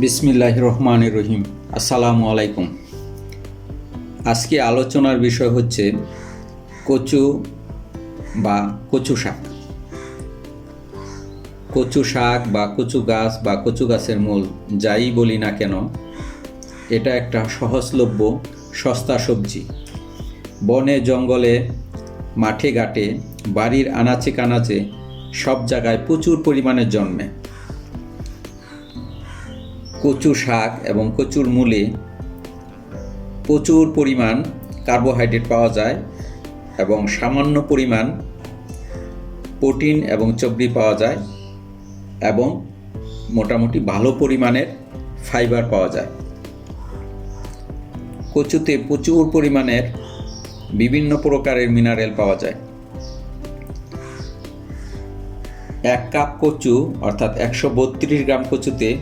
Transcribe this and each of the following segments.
বিসমিল্লাহ রহমান রহিম আসসালামু আলাইকুম। আজকে আলোচনার বিষয় হচ্ছে কচু বা কচু শাক। কচু শাক বা কচু গাছ বা কচু গাছের মূল, যাই বলি না কেন, এটা একটা সহজলভ্য, সস্তা সবজি। বনে, জঙ্গলে, মাঠে, ঘাটে, বাড়ির আনাচে কানাচে সব জায়গায় প্রচুর পরিমাণে জন্মে। কচু শাক এবং কচুর মূলে প্রচুর পরিমাণ কার্বোহাইড্রেট পাওয়া যায় এবং সামান্য পরিমাণ প্রোটিন এবং চর্বি পাওয়া যায় এবং মোটামুটি ভালো পরিমাণের ফাইবার পাওয়া যায়। কচুতে প্রচুর পরিমাণের বিভিন্ন প্রকারের মিনারেল পাওয়া যায়। এক কাপ কচু অর্থাৎ একশো বত্রিশ গ্রাম কচুতে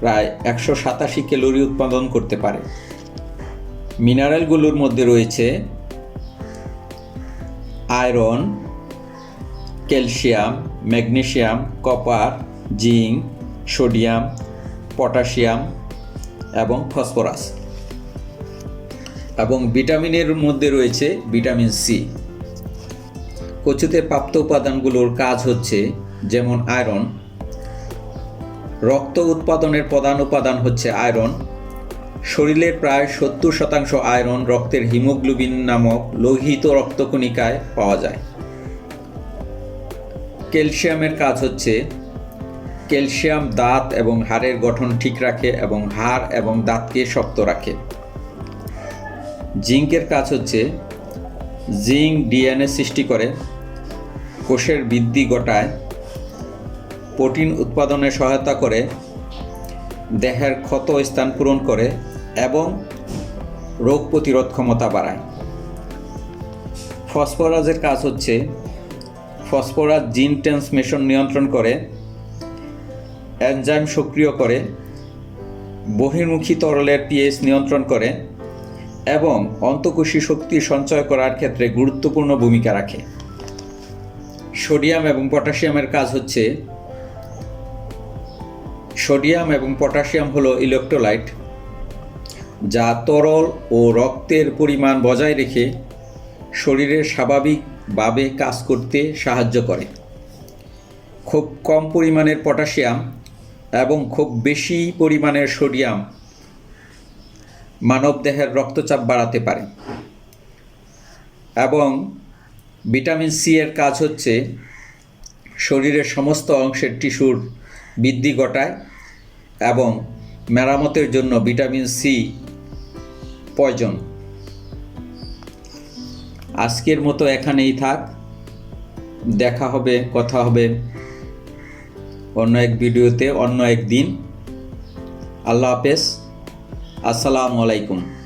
প্রায় একশো সাতাশি ক্যালোরি উৎপাদন করতে পারে। মিনারেলগুলোর মধ্যে রয়েছে iron, calcium magnesium copper, zinc, sodium, potassium এবং ফসফরাস এবং ভিটামিনের মধ্যে রয়েছে ভিটামিন সি। কচুতে প্রাপ্ত উপাদানগুলোর কাজ হচ্ছে যেমন আয়রন রক্ত উৎপাদনের প্রধান উপাদান হচ্ছে আয়রন। শরীরের প্রায় সত্তর শতাংশ আয়রন রক্তের হিমোগ্লোবিন নামক লোহিত রক্তকণিকায় পাওয়া যায়। ক্যালসিয়ামের কাজ হচ্ছে ক্যালসিয়াম দাঁত এবং হাড়ের গঠন ঠিক রাখে এবং হাড় এবং দাঁতকে শক্ত রাখে। জিঙ্কের কাজ হচ্ছে জিঙ্ক ডিএনএ সৃষ্টি করে কোষের বৃদ্ধি ঘটায় প্রোটিন উৎপাদনে সহায়তা করে দেহের ক্ষত স্থান পূরণ করে এবং রোগ প্রতিরোধ ক্ষমতা বাড়ায়। ফসফরাসের কাজ হচ্ছে ফসফরাস জিন ট্রান্সমিশন নিয়ন্ত্রণ করে, এনজাইম সক্রিয় করে, বহির্মুখী তরলের পিএইচ নিয়ন্ত্রণ করে এবং অন্তকোষী শক্তি সঞ্চয় করার ক্ষেত্রে গুরুত্বপূর্ণ ভূমিকা রাখে। সোডিয়াম এবং পটাশিয়ামের কাজ হচ্ছে সোডিয়াম এবং পটাশিয়াম হলো ইলেকট্রোলাইট, যা তরল ও রক্তের পরিমাণ বজায় রেখে শরীরের স্বাভাবিকভাবে কাজ করতে সাহায্য করে। খুব কম পরিমাণের পটাশিয়াম এবং খুব বেশি পরিমাণের সোডিয়াম মানবদেহের রক্তচাপ বাড়াতে পারে। এবং ভিটামিন সি এর কাজ হচ্ছে শরীরের সমস্ত অংশের টিস্যুর বৃদ্ধি ঘটায় এবং মেরামতের জন্য ভিটামিন সি প্রয়োজন আজকের মতো এখানেই থাক। দেখা হবে, কথা হবে অন্য এক ভিডিওতে অন্য এক দিন। আল্লাহ হাফেজ। আসসালামু আলাইকুম।